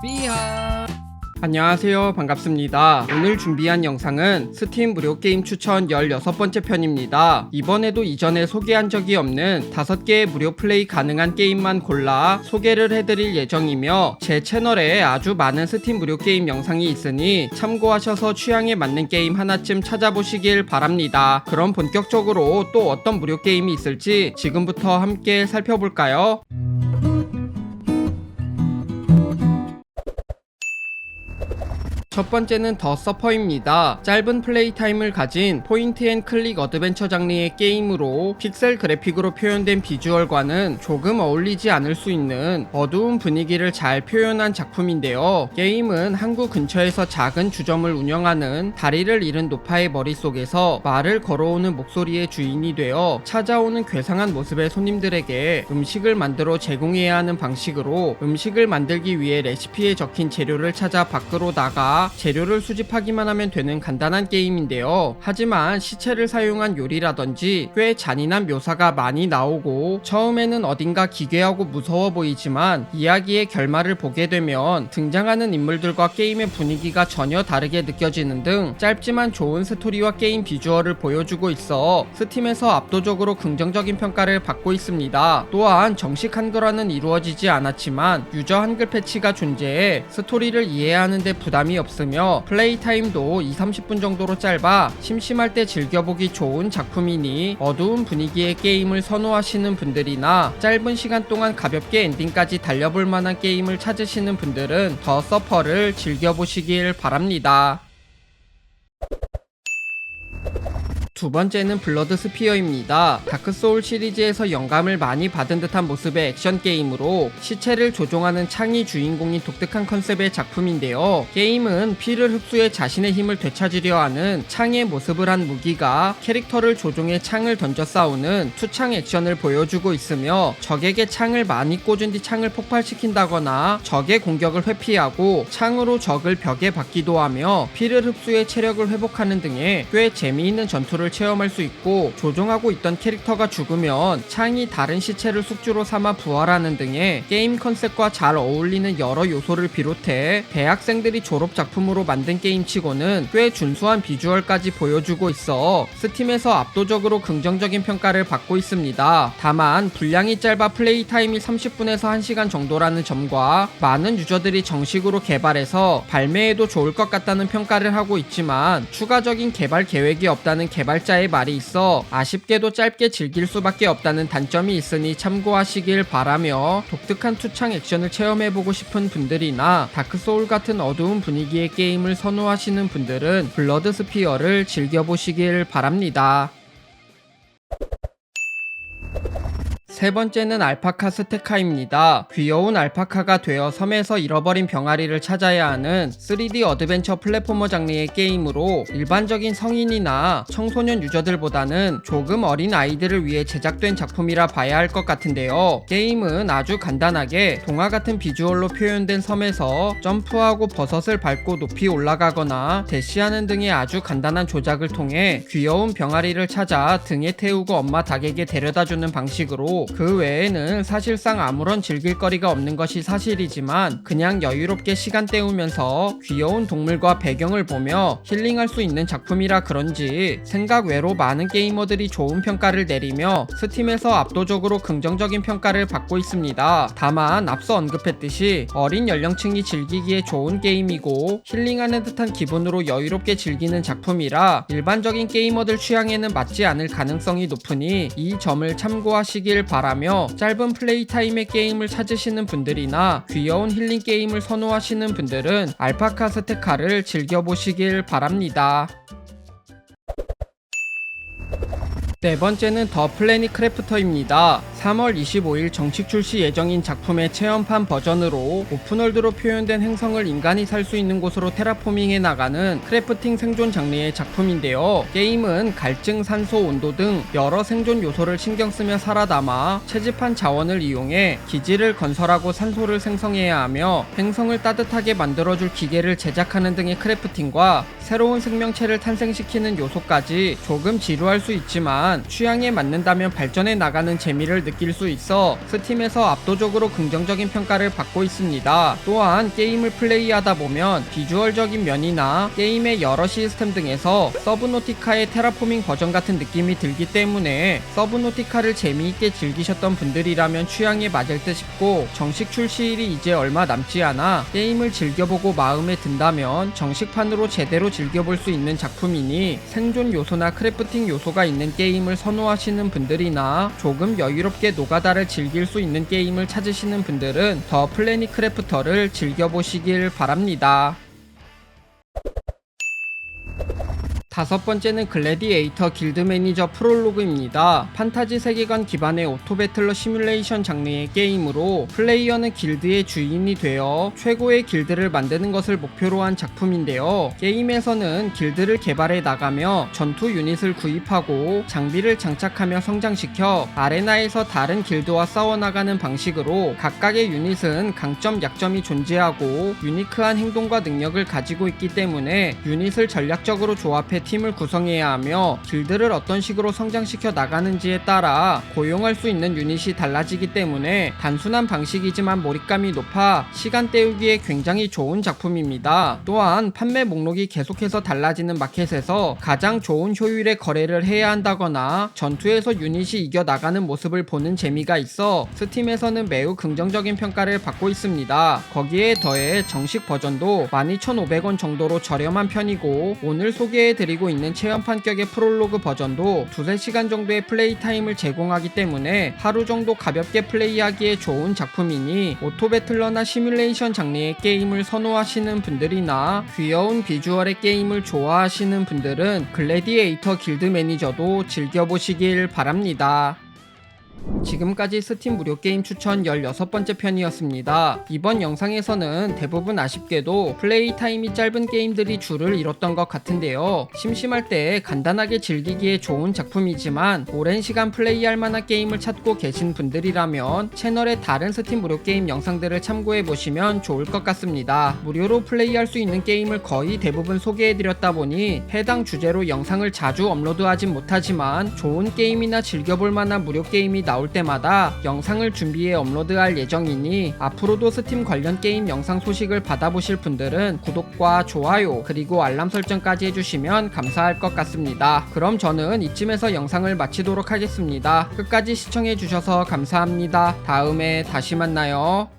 삐하 안녕하세요. 반갑습니다. 오늘 준비한 영상은 스팀 무료 게임 추천 16번째 편입니다. 이번에도 이전에 소개한 적이 없는 5개의 무료 플레이 가능한 게임만 골라 소개를 해드릴 예정이며 제 채널에 아주 많은 스팀 무료 게임 영상이 있으니 참고하셔서 취향에 맞는 게임 하나쯤 찾아보시길 바랍니다. 그럼 본격적으로 또 어떤 무료 게임이 있을지 지금부터 함께 살펴볼까요? 첫 번째는 더 서퍼입니다. 짧은 플레이 타임을 가진 포인트 앤 클릭 어드벤처 장르의 게임으로 픽셀 그래픽으로 표현된 비주얼과는 조금 어울리지 않을 수 있는 어두운 분위기를 잘 표현한 작품인데요. 게임은 항구 근처에서 작은 주점을 운영하는 다리를 잃은 노파의 머릿속에서 말을 걸어오는 목소리의 주인이 되어 찾아오는 괴상한 모습의 손님들에게 음식을 만들어 제공해야 하는 방식으로 음식을 만들기 위해 레시피에 적힌 재료를 찾아 밖으로 나가 재료를 수집하기만 하면 되는 간단한 게임인데요. 하지만 시체를 사용한 요리라든지 꽤 잔인한 묘사가 많이 나오고 처음에는 어딘가 기괴하고 무서워 보이지만 이야기의 결말을 보게 되면 등장하는 인물들과 게임의 분위기가 전혀 다르게 느껴지는 등 짧지만 좋은 스토리와 게임 비주얼을 보여주고 있어 스팀에서 압도적으로 긍정적인 평가를 받고 있습니다. 또한 정식 한글화는 이루어지지 않았지만 유저 한글 패치가 존재해 스토리를 이해하는데 부담이 없 으며 플레이 타임도 2, 30분 정도로 짧아 심심할 때 즐겨보기 좋은 작품이니 어두운 분위기의 게임을 선호하시는 분들이나 짧은 시간 동안 가볍게 엔딩까지 달려볼 만한 게임을 찾으시는 분들은 더 서퍼를 즐겨보시길 바랍니다. 두 번째는 블러드 스피어입니다. 다크소울 시리즈에서 영감을 많이 받은 듯한 모습의 액션 게임으로 시체를 조종하는 창이 주인공인 독특한 컨셉의 작품인데요. 게임은 피를 흡수해 자신의 힘을 되찾으려 하는 창의 모습을 한 무기가 캐릭터를 조종해 창을 던져 싸우는 투창 액션을 보여주고 있으며 적에게 창을 많이 꽂은 뒤 창을 폭발시킨다거나 적의 공격을 회피하고 창으로 적을 벽에 박기도 하며 피를 흡수해 체력을 회복하는 등의 꽤 재미있는 전투를 체험할 수 있고 조종하고 있던 캐릭터가 죽으면 창이 다른 시체를 숙주로 삼아 부활하는 등의 게임 컨셉과 잘 어울리는 여러 요소를 비롯해 대학생들이 졸업 작품으로 만든 게임치고는 꽤 준수한 비주얼까지 보여주고 있어 스팀에서 압도적으로 긍정적인 평가를 받고 있습니다. 다만 분량이 짧아 플레이 타임이 30분에서 1시간 정도라는 점과 많은 유저들이 정식으로 개발해서 발매해도 좋을 것 같다는 평가를 하고 있지만 추가적인 개발 계획이 없다는 개발 자의 말이 있어 아쉽게도 짧게 즐길 수밖에 없다는 단점이 있으니 참고하시길 바라며 독특한 투창 액션을 체험해보고 싶은 분들이나 다크소울 같은 어두운 분위기의 게임을 선호하시는 분들은 블러드 스피어를 즐겨보시길 바랍니다. 세 번째는 알파카 스테카입니다. 귀여운 알파카가 되어 섬에서 잃어버린 병아리를 찾아야 하는 3D 어드벤처 플랫포머 장르의 게임으로 일반적인 성인이나 청소년 유저들보다는 조금 어린 아이들을 위해 제작된 작품이라 봐야 할 것 같은데요. 게임은 아주 간단하게 동화 같은 비주얼로 표현된 섬에서 점프하고 버섯을 밟고 높이 올라가거나 대시하는 등의 아주 간단한 조작을 통해 귀여운 병아리를 찾아 등에 태우고 엄마 닭에게 데려다 주는 방식으로 그 외에는 사실상 아무런 즐길 거리가 없는 것이 사실이지만 그냥 여유롭게 시간 때우면서 귀여운 동물과 배경을 보며 힐링할 수 있는 작품이라 그런지 생각 외로 많은 게이머들이 좋은 평가를 내리며 스팀에서 압도적으로 긍정적인 평가를 받고 있습니다. 다만 앞서 언급했듯이 어린 연령층이 즐기기에 좋은 게임이고 힐링하는 듯한 기분으로 여유롭게 즐기는 작품이라 일반적인 게이머들 취향에는 맞지 않을 가능성이 높으니 이 점을 참고하시길 바 라며 짧은 플레이 타임의 게임을 찾으시는 분들이나 귀여운 힐링 게임을 선호하시는 분들은 알파카 스테카를 즐겨보시길 바랍니다. 네 번째는 더 플래닛 크래프터입니다. 3월 25일 정식 출시 예정인 작품의 체험판 버전으로 오픈월드로 표현된 행성을 인간이 살 수 있는 곳으로 테라포밍해 나가는 크래프팅 생존 장르의 작품인데요. 게임은 갈증, 산소, 온도 등 여러 생존 요소를 신경 쓰며 살아남아 채집한 자원을 이용해 기지를 건설하고 산소를 생성해야 하며 행성을 따뜻하게 만들어줄 기계를 제작하는 등의 크래프팅과 새로운 생명체를 탄생시키는 요소까지 조금 지루할 수 있지만 취향에 맞는다면 발전해 나가는 재미를 느낄 수 있어 스팀에서 압도적으로 긍정적인 평가를 받고 있습니다. 또한 게임을 플레이하다 보면 비주얼적인 면이나 게임의 여러 시스템 등에서 서브노티카의 테라포밍 버전 같은 느낌이 들기 때문에 서브노티카를 재미있게 즐기셨던 분들이라면 취향에 맞을 듯 싶고 정식 출시일이 이제 얼마 남지 않아 게임을 즐겨보고 마음에 든다면 정식판으로 제대로 즐겨볼 수 있는 작품이니 생존 요소나 크래프팅 요소가 있는 게임을 선호하시는 분들이나 조금 여유롭게 노가다를 즐길 수 있는 게임을 찾으시는 분들은 더 플래닛 크래프터를 즐겨보시길 바랍니다. 다섯 번째는 글래디에이터 길드 매니저 프롤로그입니다. 판타지 세계관 기반의 오토 배틀러 시뮬레이션 장르의 게임으로 플레이어는 길드의 주인이 되어 최고의 길드를 만드는 것을 목표로 한 작품인데요. 게임에서는 길드를 개발해 나가며 전투 유닛을 구입하고 장비를 장착하며 성장시켜 아레나에서 다른 길드와 싸워나가는 방식으로 각각의 유닛은 강점, 약점이 존재하고 유니크한 행동과 능력을 가지고 있기 때문에 유닛을 전략적으로 조합해 팀을 구성해야 하며 길드를 어떤 식으로 성장시켜 나가는지에 따라 고용할 수 있는 유닛이 달라지기 때문에 단순한 방식이지만 몰입감이 높아 시간 때우기에 굉장히 좋은 작품입니다. 또한 판매 목록이 계속해서 달라지는 마켓에서 가장 좋은 효율의 거래를 해야 한다거나 전투에서 유닛이 이겨 나가는 모습을 보는 재미가 있어 스팀에서는 매우 긍정적인 평가를 받고 있습니다. 거기에 더해 정식 버전도 12,500원 정도로 저렴한 편이고 오늘 소개해드 리고 있는 체험 판격의 프롤로그 버전도 두세 시간 정도의 플레이 타임을 제공하기 때문에 하루 정도 가볍게 플레이하기에 좋은 작품이니 오토 배틀러나 시뮬레이션 장르의 게임을 선호하시는 분들이나 귀여운 비주얼의 게임을 좋아하시는 분들은 글래디에이터 길드 매니저도 즐겨보시길 바랍니다. 지금까지 스팀 무료 게임 추천 16번째 편이었습니다. 이번 영상에서는 대부분 아쉽게도 플레이 타임이 짧은 게임들이 줄을 이뤘던 것 같은데요. 심심할 때 간단하게 즐기기에 좋은 작품이지만 오랜 시간 플레이할 만한 게임을 찾고 계신 분들이라면 채널의 다른 스팀 무료 게임 영상들을 참고해 보시면 좋을 것 같습니다. 무료로 플레이할 수 있는 게임을 거의 대부분 소개해 드렸다 보니 해당 주제로 영상을 자주 업로드하진 못하지만 좋은 게임이나 즐겨볼 만한 무료 게임이 나올 때마다 영상을 준비해 업로드할 예정이니 앞으로도 스팀 관련 게임 영상 소식을 받아보실 분들은 구독과 좋아요 그리고 알람 설정까지 해주시면 감사할 것 같습니다. 그럼 저는 이쯤에서 영상을 마치도록 하겠습니다. 끝까지 시청해주셔서 감사합니다. 다음에 다시 만나요.